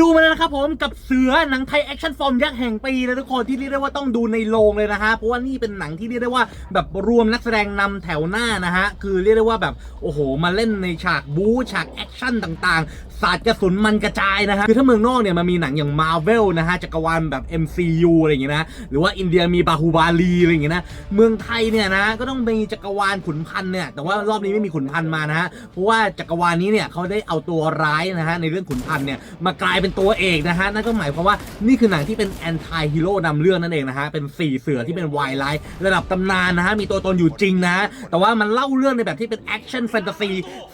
ดูมาแล้วนะครับผมกับเสือหนังไทยแอคชั่นฟอร์มยักษ์แห่งปีเลยทุกคนที่เรียกได้ว่าต้องดูในโรงเลยนะฮะเพราะว่านี่เป็นหนังที่เรียกได้ว่าแบบรวมนักแสดงนำแถวหน้านะฮะคือเรียกได้ว่าแบบโอ้โหมาเล่นในฉากบู๊ฉากแอคชั่นต่างๆ สาดกระสุนมันกระจายนะฮะคือถ้าเมืองนอกเนี่ยมันมีหนังอย่าง Marvel นะฮะจักรวาลแบบ MCU อะไรอย่างเงี้ยนะหรือว่าอินเดียมีบาฮูบาลีอะไรอย่างเงี้ยนะเมืองไทยเนี่ยนะก็ต้องมีจักรวาลขุนพันเนี่ยแต่ว่ารอบนี้ไม่มีขุนพันมานะฮะเพราะว่าจักรวาลนี้เนี่ยเขาได้เอาตัวร้ายนะฮะในเรื่องขุนพันเนี่ยมากลายเป็นตัวเอกนะฮะนั่นก็หมายความว่านี่คือหนังที่เป็นแอนตี้ฮีโร่นำเรื่องนั่นเองนะฮะเป็นสี่เสือที่เป็นวายไลท์ระดับตำนานนะฮะมีตัวตนอยู่จริงนะ แต่ว่ามันเล่าเรื่องในแบบที่เป็นแอคชั่นแฟนตาซี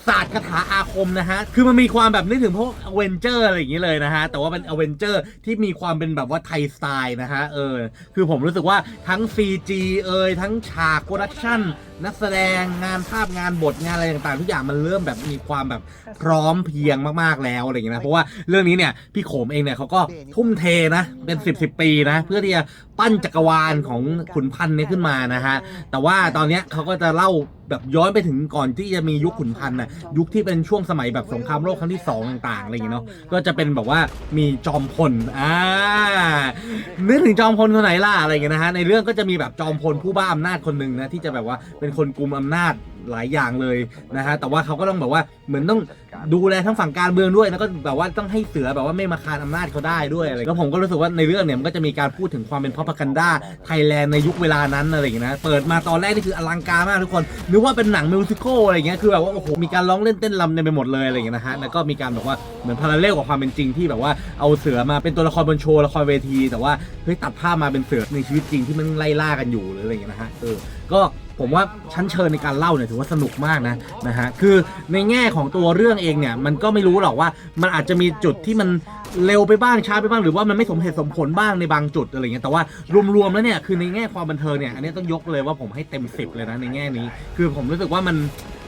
ศาสตร์คาถาอาคมนะฮะคือมันมีความแบบนึกถึงพวกอเวนเจอร์อะไรอย่างนี้เลยนะฮะแต่ว่าเป็นอเวนเจอร์ที่มีความเป็นแบบว่าไทยสไตล์นะฮะเออคือผมรู้สึกว่าทั้ง CG เอ่ยทั้งฉากโปรดักชั่นนักแสดงงานภาพงานบทงานอะไรต่างๆ ทุกอย่างมันเริ่มแบบมีความแบบพร้อมเพียงมากๆแล้วอะไรอย่างเงี้ยนะเพราะว่าเรื่องนี้เนี่ยพี่โขมเองเนี่ยเขาก็ทุ่มเทนะเป็น 10บสปีนะเพื่อที่จะปั้นจักรวาลของขุนพันธ์เนี่ยขึ้นมานะฮะแต่ว่าตอนเนี้ยเขาก็จะเล่าแบบย้อนไปถึงก่อนที่จะมียุคขุนพันธ์นะยุคที่เป็นช่วงสมัยแบบสงครามโลกครั้งที่สองต่างๆอะไรอย่างเงี้ยเนาะก็จะเป็นแบบว่ามีจอมพลอ่านึกถึงจอมพลคนไหนล่ะอะไรอย่างเงี้ยนะฮะในเรื่องก็จะมีแบบจอมพลผู้บ้าอำนาจคนหนึ่งนะที่จะแบบว่าเป็นคนกุมอำนาจหลายอย่างเลยนะฮะแต่ว่าเขาก็ต้องแบบว่าเหมือนต้อง ดูแลทั้งฝั่งการเมืองด้วยแล้วก็แบบว่าต้องให้เสือแบบว่าไม่มาคานอำนาจเขาได้ด้วยอะไรแล้วผมก็รู้สึกว่าในเรื่องเนี่ยมันก็จะมีการพูดถึงความเป็นพ r o พกันด้าไทยแลนด์ในยุคเวลานั้นอะไรอย่างเงี้ยนะเปิดมาตอนแรกนี่คืออลังการมากทุกคนนึกว่าเป็นหนังมิวสิควลอะไรอย่างเงี้ยคือแบบว่าโอ้โหมีการร้องเล่นเต้นรำเต็มไปหมดเลยอะไรอย่างเงี้ยนะฮะแล้วก็มีการแบบว่าเหมือนพาราเลลกับความเป็นจริงที่แบบว่าเอาเสือมาเป็นตัวละครบนโชว์ละครเวที แต่ว่าเฮ้ยตัดภาพมาเป็นเสือในชีวิตจริงที่มันไล่ล่ากันอยู่หรืออะไรอย่างเงี้ยนะฮะเออก็ ผมว่าชั้นเชิญในการเล่าเนี่ยถือว่าสนุกมากนะนะฮะคือในแง่ของตัวเรื่องเองเนี่ยมันก็ไม่รู้หรอกว่ามันอาจจะมีจุดที่มันเร็วไปบ้างช้าไปบ้างหรือว่ามันไม่สมเหตุสมผลบ้างในบางจุดอะไรเงี้ยแต่ว่ารวมๆแล้วเนี่ยคือในแง่ความบันเทิงเนี่ยอันนี้ต้องยกเลยว่าผมให้เต็มสิบเลยนะในแง่นี้ คือผมรู้สึกว่ามัน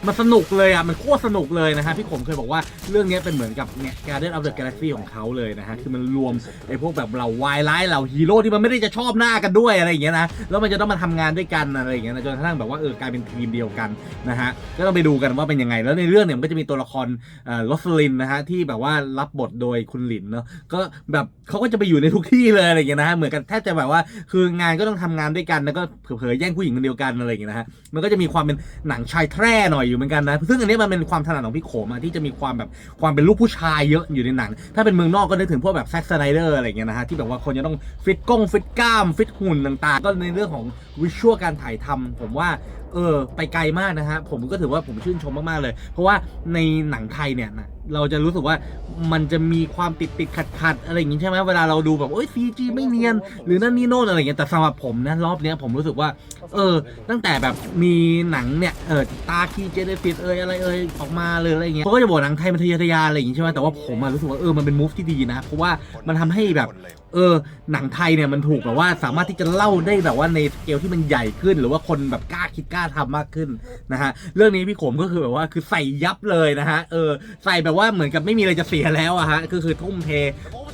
มันสนุกเลยอะมันโคตรสนุกเลยนะฮะพี่ผมเคยบอกว่าเรื่องนี้เป็นเหมือนกับเนี่ย Guardian of the Galaxy ของเขาเลยนะฮะคือมันรวมไอ้พวกแบบเหล่าวายร้ายเหล่าฮีโร่ที่มันไม่ได้จะชอบหน้ากันด้วยอะไรอย่างเงี้ยนะแล้วมันจะต้องมาทำงานด้วยกันอะไรอย่างเงี้ยนะจนกระทั่งแบบว่าเออกลายเป็นทีมเดียวกันนะฮะก็ต้องไปดูกันว่าเป็นยังไง แล้วในเรื่องเนี่ยมันก็จะมีตัวละครเอ่อลอสลินนะฮะที่แบบว่ารับบทโดยคุณหลินเนาะก็แบบเขาก็จะไปอยู่ในทุกที่เลยอะไรอย่างเงี้ยนะฮะเหมือนกันแทบจะแบบว่าคืองานก็ต้องทำงานด้วยกันแล้วก็เผลอๆแย่งผู้หญิงคนเดียวกันอะไรอย่างเงี้ยนะฮะมันก็จะมีความเป็นหนังชายแทร่หน่อยอยู่เหมือนกันนะ ซึ่งอันนี้มันเป็นความถนัดของพี่โขมาที่จะมีความแบบความเป็นลูกผู้ชายเยอะอยู่ในหนัง ถ้าเป็นเมืองนอกก็นึกถึงพวกแบบแซ็กสไนเดอร์อะไรเงี้ยนะฮะที่แบบว่าคนจะต้องฟิตก้องฟิตกล้ามฟิตหุ่นต่างๆ ก็ในเรื่องของวิชวลการถ่ายทำผมว่าเออไปไกลมากนะฮะผมก็ถือว่าผมชื่นชมมากๆเลย เพราะว่าในหนังไทยเนี่ยเราจะรู้สึกว่า มันจะมีความติดติดขัดขัดอะไรอย่างงี้ใช่ไหมเวลาเราดูแบบโอ้ยซีจีไม่เนียน หรือนั่นนี่โน่นอะไรอย่างเงี้ยแต่สำหรับผมนะรอบเนี้ยผมรู้สึกว่า เออ ตั้งแต่แบบมีหนังเนี่ยเออตาคีเจเนฟิตเอยอะไรเอยออกมาเลยอะไรอย่างเงี้ยเขาก็จะบอกหนังไทยมันทะเยอทะยานอะไรอย่างงี้ใช่ไหมแต่ว่าผมอะรู้สึกว่าเออมันเป็นมูฟที่ดีนะเพราะว่ามันทำให้แบบ เออหนังไทยเนี่ยมันถูกแบบว่าสามารถที่จะเล่าได้แบบว่าในสเกลที่มันใหญ่ขึ้น หรือว่าคนแบบกล้าคิดกล้าทำมากขึ้นนะฮะเรื่องนี้พี่ขมก็คือแบบว่าคือใส่ยับเลยนะฮะเออใส่แบบว่าเหมือนกับไม่มีอะไรจะเสียแล้วอะฮะก็คือทุ่มเท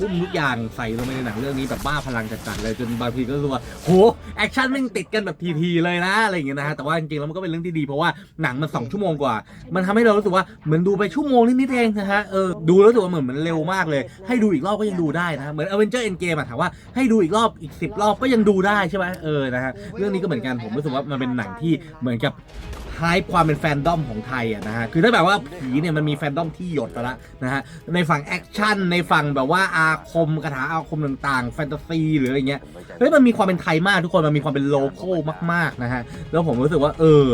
ทุ่มทุกอย่างใส่ลงไปในหนังเรื่องนี้แบบบ้าพลังจัดๆเลยจนบางทีก็รู้สึกว่าโหแอคชั่นม่งติดกันแบบทีๆเลยนะอะไรอย่างเงี้ยนะฮะแต่ว่าจริงๆแล้วมันก็เป็นเรื่องที่ดีเพราะว่าหนังมันสองชั่วโมงกว่า มันทำให้เรารู้สึกว่าเหมือนดูไปชั่วโมงนิดๆเองนะฮะเออดูแล้วรู้สึกว่าเหมือนมันเร็วมากเลย ให้ดูอีกรอบก็ยังดูได้นะฮะเหมือน Avenger Endgame อะถามว่าให้ดูอีกรอบอีก 10 รอบก็ยังดูได้ใช่ไหมเออนะฮะเรื่องนี้ก็เหมือนกันผมรู้สึกว่ามันเป็นหนังที่เหมือนกับ ไฮความเป็นแฟนดอมของไทยอะนะฮะคือถ้าแบบว่าผีเนี่ยมันมีแฟนดอมที่หยดไปละนะฮะในฝั่งแอคชั่นในฝั่งแบบว่าอาคมคาถาอาคมต่างๆ แฟนตาซีหรืออะไรเงี้ยเฮ้ยมันมีความเป็นไทยมากทุกคนมันมีความเป็นโลโก้มากๆนะฮะแล้วผมรู้สึกว่าเออ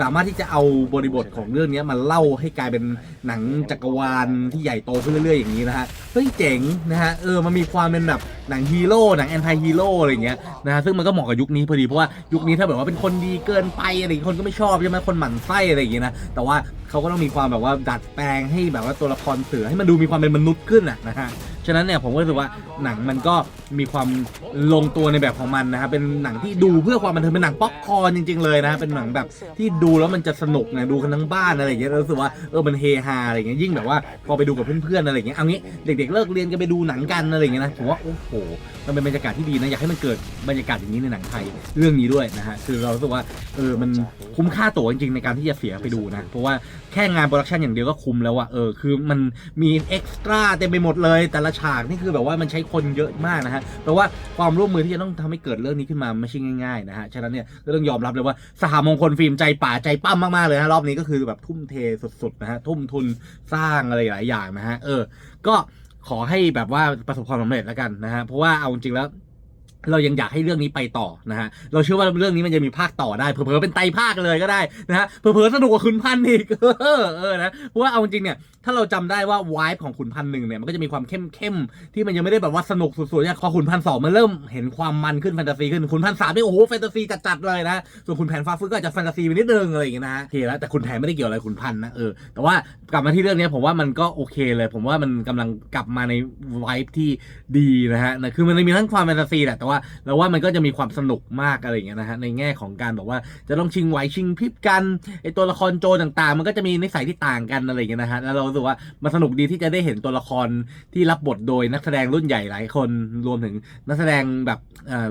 สามารถที่จะเอาบริบทของเรื่องนี้มาเล่าให้กลายเป็นหนังจักรวาลที่ใหญ่โตขึ้นเรื่อยๆอย่างนี้นะฮะเฮ้ยเจ๋งนะฮะเออมันมีความเป็นแบบ หนังฮีโร่หนังแอนตี้ฮีโร่อะไรเงี้ยนะฮะซึ่งมันก็เหมาะกับยุคนี้พอดีเพราะว่ายุคนี้ถ้าแบบว่าเป็นคนดีเกินไปอะไรเงี้ยคนก็ไม่ชอบใช่ไหมคนหมั่นไส้อะไรอย่างเงี้ยนะแต่ว่าเขาก็ต้องมีความแบบว่าดัดแปลงให้แบบว่าตัวละครเสือให้มันดูมีความเป็นมนุษย์ขึ้นอะนะฮะฉะนั้นเนี่ยผมก็รู้สึกว่าหนังมันก็มีความลงตัวในแบบของมันนะครับเป็นหนังที่ดูเพื่อความบันเทิงเป็นหนังป๊อปคอร์นจริง ๆ เลยนะเป็นหนังแบบที่ดูแล้วมันจะสนุกนะดูกันทั้งบ้านอะไรอย่างเงี้ยรู้สึกว่าเออมันเฮฮาอะไรเงี้ยยิ่งแบบว่าพอไปดูกับเพื่อนๆอะไรเงี้ยเอางี้เด็ก ๆ เลิกเรียนกันไปดูหนังกันอะไรเงี้ยนะผมว่าโอ้โหมันเป็นบรรยากาศที่ดีนะ อยากให้มันเกิดบรรยากาศอย่างนี้ในหนังไทยเรื่องนี้ด้วยนะฮะคือเรารู้สึกว่าเออมันคุ้มค่าตั๋วจริงๆในการที่จะเสียไปดูนะ เพราะว่าแค่งานโปรดักชันอย่างเดียวก็คุ้มแล้วอะเออคือมันมีเอ็กซ์ตร้าเต็มไปหมดเลย แต่ละฉากนี่คือแบบว่ามันใช้คนเยอะมากนะฮะแปลว่าความร่วมมือที่จะต้องทำให้เกิดเรื่องนี้ขึ้นมาไม่ใช่ง่ายๆนะฮะฉะนั้นเนี่ยก็ต้องยอมรับเลยว่าสหมงคลฟิล์มใจป่าใจปั้มมากๆเลยนะรอบนี้ก็คือแบบทุ่มเทสุดๆนะฮะทุ่มทุนสร้างอะไรหลายอย่างนะฮะเออก็ ขอให้แบบว่าประสบความสำเร็จแล้วกันนะฮะเพราะว่าเอาจริงแล้ว เรายังอยากให้เรื่องนี้ไปต่อนะฮะ เราเชื่อว่าเรื่องนี้มันจะมีภาคต่อได้ เผลอๆเป็นไตภาคเลยก็ได้นะฮะ เผลอๆสนุกกว่าขุนพันธ์อีก เออเออนะ เพราะว่าเอาจริงเนี่ย ถ้าเราจำได้ว่าวายของขุนพันธ์หนึ่งเนี่ยมันก็จะมีความเข้มเข้มที่มันยังไม่ได้แบบว่าสนุกสุดๆเนี่ยพอขุนพันธ์สองมันเริ่มเห็นความมันขึ้นแฟนตาซีขึ้นขุนพันธ์สามนี่โอ้โหแฟนตาซีจัดๆเลยนะ ส่วนขุนแผนฟ้าฟื้นก็อาจจะแฟนตาซีไปนิดนึงอะไรอย่างเงี้ยนะฮะโอเคแล้วแต่ขุนแผนไม่ได้เกี่ยวอะไรขุนพันธ์นะเออ แต่ว่ากลับมาที่เรื่องนี้ผมว่ามันก็โอเคเลย ผมว่ามันกำลังกลับมาในวท์ที่ดีนะฮะนะคือมันมีทั้งความแฟนตาซีแหละแต่ว่าเราว่ามันก็จะมีความสนุกมากอะไรอย่างเงี้ยนะฮะในแง่ของการแบบว่าจะต้องชิงไหวชิงพริบกันไอตัวละครโจต่างๆ มันก็จะมีนิสัยที่ต่างกันอะไรอย่างเงี้ยนะฮะแล้วเรารู้สึกว่ามันสนุกดีที่จะได้เห็นตัวละครที่รับบทโดยนักแสดงรุ่นใหญ่หลายคนรวมถึงนักแสดงแบบ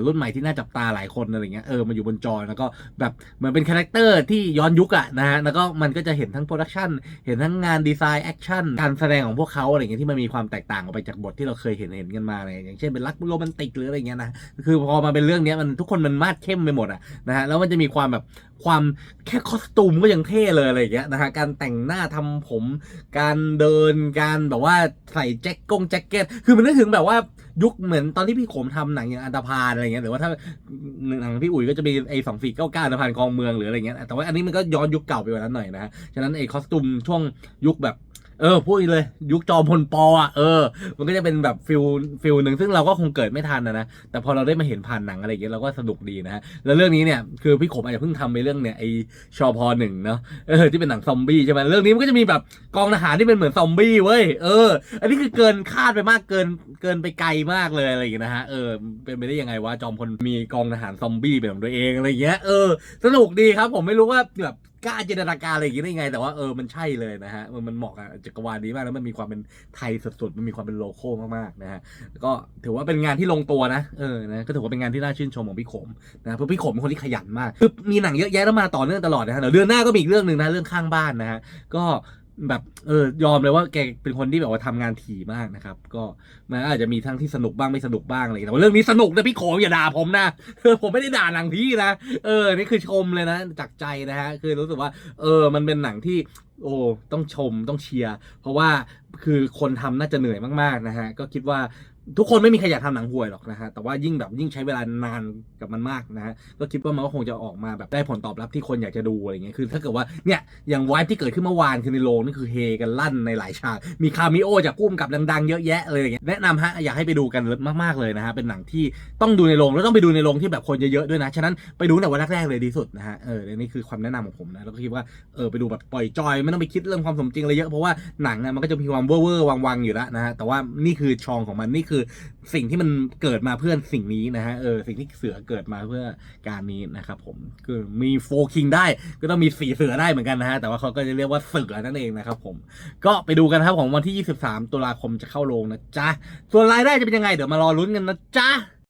รุ่นใหม่ที่น่าจับตาหลายคนอะไรเงี้ยเออมาอยู่บนจอแล้วก็แบบเหมือนเป็นคาแรคเตอร์ที่ย้อนยุคอะนะฮะแล้วก็มันก็จะเห็นทั้งโปรดักชันเห็นทั้งงานดีไซน์แอคชั่นการแสดงของพวกเขาอะไรเงี้ยที่มันมีความแตกต่างออกไปจากบทที่เราเคยเห็นเห็นกันมาอะไรอย่างเช่นเป็นรักโรแมนติกหรืออะไรเงี้ยนะคือพอมาเป็นเรื่องนี้มันทุกคนมันมาดเข้มไปหมดอะนะฮะแล้วมันจะมีความแบบความแค่คอสตูมก็ยังเท่เลยอะไรอย่างเงี้ยนะฮะการแต่งหน้าทำผม การเดินการแบบว่าใส่แจ็คกงแจ็คเก็ตคือมันนึกถึงแบบว่ายุคเหมือนตอนที่พี่ขมทำหนังอย่างอันตพาลอะไรเงี้ยหรือว่าถ้าหนังพี่อุ๋ยก็จะมีไอ้สองสี่เก้าเก้าอันตพาลกองเมืองหรืออะไรเงี้ยแต่ว่าอันนี้มันก็ย้อนยุคเก่าไปกว่านั้นหน่อยนะฮะฉะนั้นไอ้คอสตูมช่วงยุคแบบ เออพูดเลย ยุคจอมพลปออะเออ มันก็จะเป็นแบบฟิลฟิลหนึ่งซึ่งเราก็คงเกิดไม่ทันนะนะแต่พอเราได้มาเห็นผ่านหนังอะไรอย่างเงี้ยเราก็สนุกดีนะฮะแล้วเรื่องนี้เนี่ยคือพี่ขมอาจจะเพิ่งทำไปเรื่องเนี่ยไอชอพอหนึ่งเนาะเออที่เป็นหนังซอมบี้ใช่ไหมเรื่องนี้มันก็จะมีแบบกองทหารที่เป็นเหมือนซอมบี้เว้ยเออ อันนี้คือเกินคาดไปมากเกินเกินไปไกลมากเลยอะไรอย่างเงี้ยนะฮะเออเป็นไปได้ยังไงวะจอมพลมีกองทหารซอมบี้เป็นของตัวเองอะไรอย่างเงี้ยเออสนุกดีครับผมไม่รู้ว่าแบบกล้าจินตนาการอะไรอย่างนี้ได้ยังไง แต่ว่าเออมันใช่เลยนะฮะมันมันเหมาะกับจักรวาลนี้มากแล้วมันมีความเป็นไทยสุดๆมันมีความเป็นโลโก้มากๆนะฮะก็ถือว่าเป็นงานที่ลงตัวนะเออนะก็ถือว่าเป็นงานที่น่าชื่นชมของพี่ขมนะเพราะพี่ขมเป็นคนที่ขยันมากคือมีหนังเยอะแยะแล้วมาต่อเนื่องตลอดนะฮะเดี๋ยวเดือนหน้าก็มีอีกเรื่องหนึ่งนะเรื่องข้างบ้านนะฮะก็ แบบเออยอมเลยว่าแกเป็นคนที่แบบว่าทำงานถี่มากนะครับ ก็มันอาจจะมีทั้งที่สนุกบ้างไม่สนุกบ้างอะไรแต่ว่าเรื่องนี้สนุกนะพี่โขออย่าด่าผมนะเออผมไม่ได้ด่าหนังพี่นะเออนี่คือชมเลยนะจากใจนะฮะคือรู้สึกว่าเออมันเป็นหนังที่โอ้ต้องชมต้องเชียร์ เพราะว่าคือคนทำน่าจะเหนื่อยมากๆนะฮะก็คิดว่า ทุกคนไม่มีใครอยากทำหนังห่วยหรอกนะฮะ แต่ว่ายิ่งแบบยิ่งใช้เวลานานกับมันมากนะฮะ ก็คิดว่ามันก็คงจะออกมาแบบได้ผลตอบรับที่คนอยากจะดูอะไรเงี้ย คือถ้าเกิดว่าเนี่ยอย่างวายที่เกิดขึ้นเมื่อวานคือในโรงนี่คือเฮกันลั่นในหลายฉาก มีคาเมิโอจากกุ้มกับดังๆเยอะแยะเลยอย่างเงี้ย แนะนำฮะอยากให้ไปดูกันมากๆเลยนะฮะ เป็นหนังที่ต้องดูในโรงแล้วต้องไปดูในโรงที่แบบคนเยอะๆด้วยนะ ฉะนั้นไปดูแต่วันแรกๆเลยดีสุดนะฮะ เออนี่คือความแนะนำของผมนะ แล้วก็คิดว่าเออไปดูแบบปล่อยจอยไม่ต้องไปคิดเรื่องความสมจริงอะไรเยอะ เพราะว่าหนังอะมันก็จะมีความเว่อร์ๆวังๆอยู่แล้วนะฮะ แต่ว่านี่คือชองของมันนี่คือสิ่งที่มันเกิดมาเพื่อสิ่งนี้นะฮะเออสิ่งที่เสือเกิดมาเพื่อการนี้นะครับผมคือมีโฟคิงได้ก็ต้องมีสีเสือได้เหมือนกันนะฮะแต่ว่าเขาก็จะเรียกว่าเสือนั่นเองนะครับผมก็ไปดูกันครับของวันที่ 23 ตุลาคมจะเข้าโรงนะจ๊ะส่วนรายได้จะเป็นยังไงเดี๋ยวมารอลุ้นกันนะจ๊ะ